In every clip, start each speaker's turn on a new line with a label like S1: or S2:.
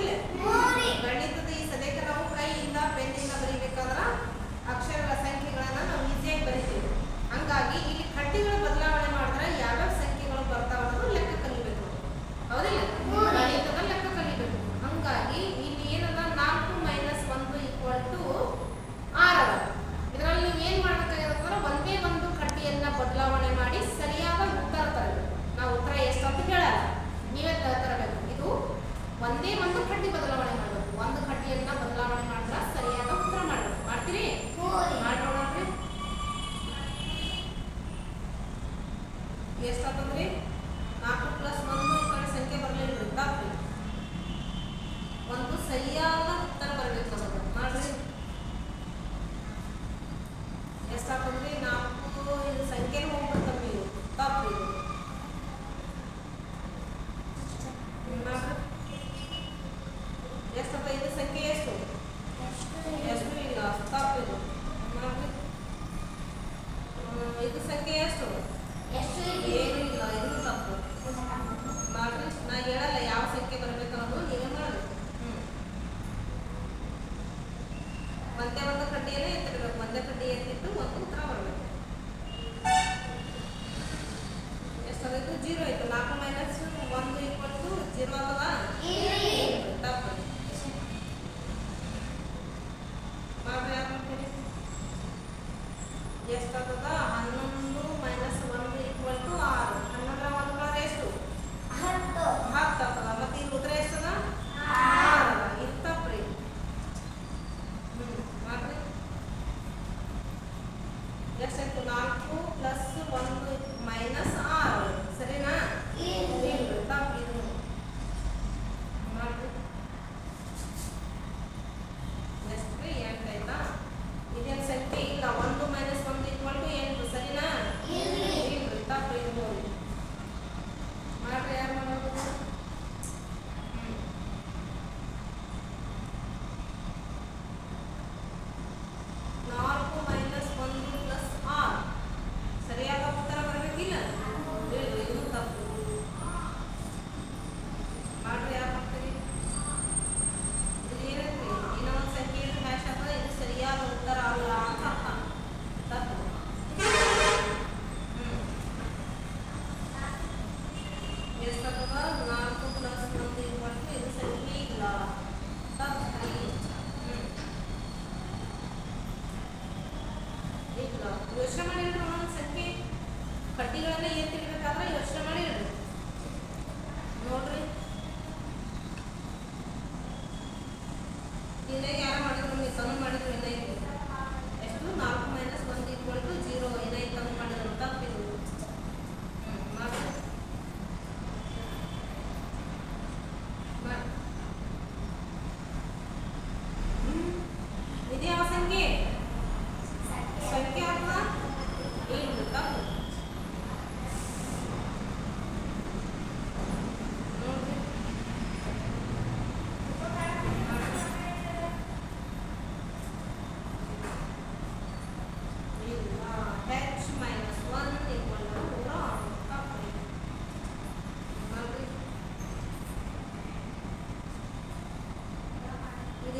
S1: বুঝলে ಇದು ಸಂಖ್ಯೆ ಎಷ್ಟು? ಎಷ್ಟು ಏನು ಇಲ್ಲ ಇದು ತಪ್ಪು ನಾ ಹೇಳಲ್ಲ ಯಾವ ಸಂಖ್ಯೆ ಬರಬೇಕು ಅನ್ನೋದು ನೀವೇ ಮಾಡಬೇಕು ಒಂದೇ ಒಂದು ಕಡ್ಡಿಯಲ್ಲೇ ಎತ್ತಿಡ್ಬೇಕು ಒಂದೇ ಕಡ್ಡಿ ಎತ್ತಿಟ್ಟು ಒಂದು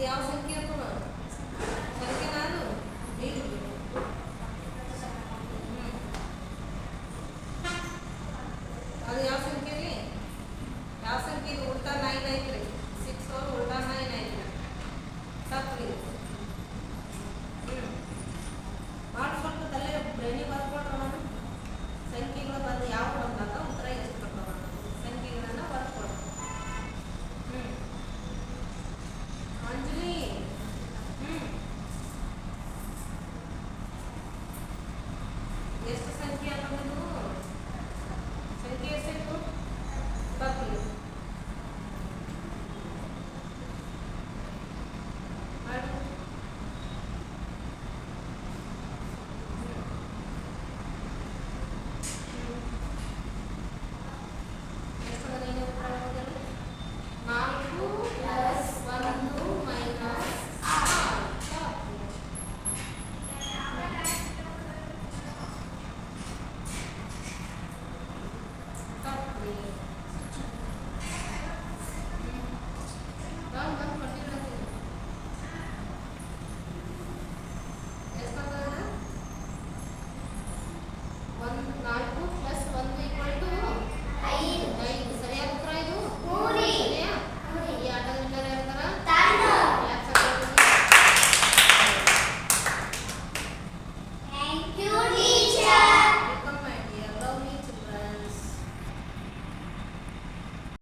S1: 你要先。esto se entierra a menudo. Se entierra